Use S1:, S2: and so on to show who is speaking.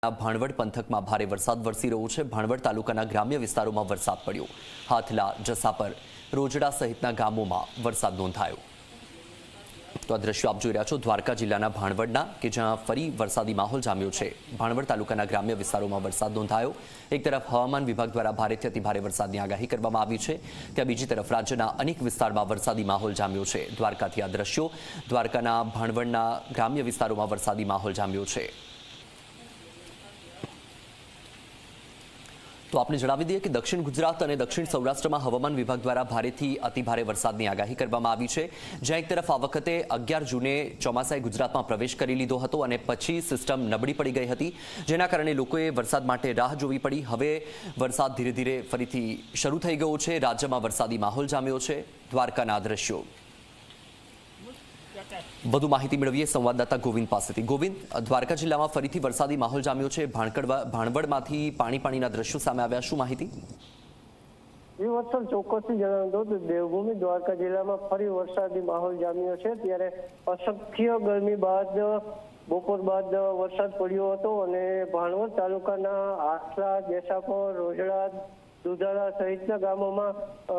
S1: ભાણવડ પંથકમાં ભારે વરસાદ વરસી રહ્યો છે. ભાણવડ તાલુકાના ગ્રામ્ય વિસ્તારોમાં વરસાદ પડ્યો. હાથલા, જસાપર, રોજડા સહિતના ગામોમાં વરસાદ નોંધાયો. તો આ દ્રશ્યો આપ જોઈ રહ્યા છો. દ્વારકા જિલ્લાના ભાણવડના, કે જ્યાં ફરી વરસાદી માહોલ જામ્યો છે. ભાણવડ તાલુકાના ગ્રામ્ય વિસ્તારોમાં વરસાદ નોંધાયો. એક તરફ હવામાન વિભાગ દ્વારા ભારેથી અતિ ભારે વરસાદની આગાહી કરવામાં આવી છે. ત્યાં બીજી તરફ રાજ્યના અનેક વિસ્તારમાં વરસાદી માહોલ જામ્યો છે. દ્વારકાથી આ દ્રશ્યો દ્વારકાના ભાણવડના ગ્રામ્ય વિસ્તારોમાં વરસાદી માહોલ જામ્યો છે. તો આપને જણાવી દઈએ કે દક્ષિણ ગુજરાત અને દક્ષિણ સૌરાષ્ટ્રમાં હવામાન વિભાગ દ્વારા ભારેથી અતિભારે વરસાદની આગાહી કરવામાં આવી છે. જ્યાં એક તરફ આ વખતે અગિયાર જૂને ચોમાસાએ ગુજરાતમાં પ્રવેશ કરી લીધો હતો અને પછી સિસ્ટમ નબળી પડી ગઈ હતી. જેના કારણે લોકોએ વરસાદ માટે રાહ જોવી પડી. હવે વરસાદ ધીરે ધીરે ફરીથી શરૂ થઈ ગયો છે. રાજ્યમાં વરસાદી માહોલ જામ્યો છે. દ્વારકાના દ્રશ્યો. વધુ માહિતી મેળવીએ સંવાદદાતા ગોવિંદ પાસેથી. ગોવિંદ, દ્વારકા જિલ્લામાં ફરીથી વરસાદી માહોલ જામ્યો છે. ભાણવડમાંથી પાણી પાણીના દ્રશ્યો સામે આવ્યા. શું માહિતી?
S2: ચોક્કસથી જણાવી દઉં દેવભૂમિ, દ્વારકા જિલ્લામાં ફરી વરસાદી માહોલ જામ્યો છે. ત્યારે અશક્ય ગરમી બાદ, બપોર બાદ વરસાદ પડ્યો હતો અને ભાણવડ તાલુકાના આસરા જેસાપર, રોજડા, દુધાળા સહિતના ગામોમાં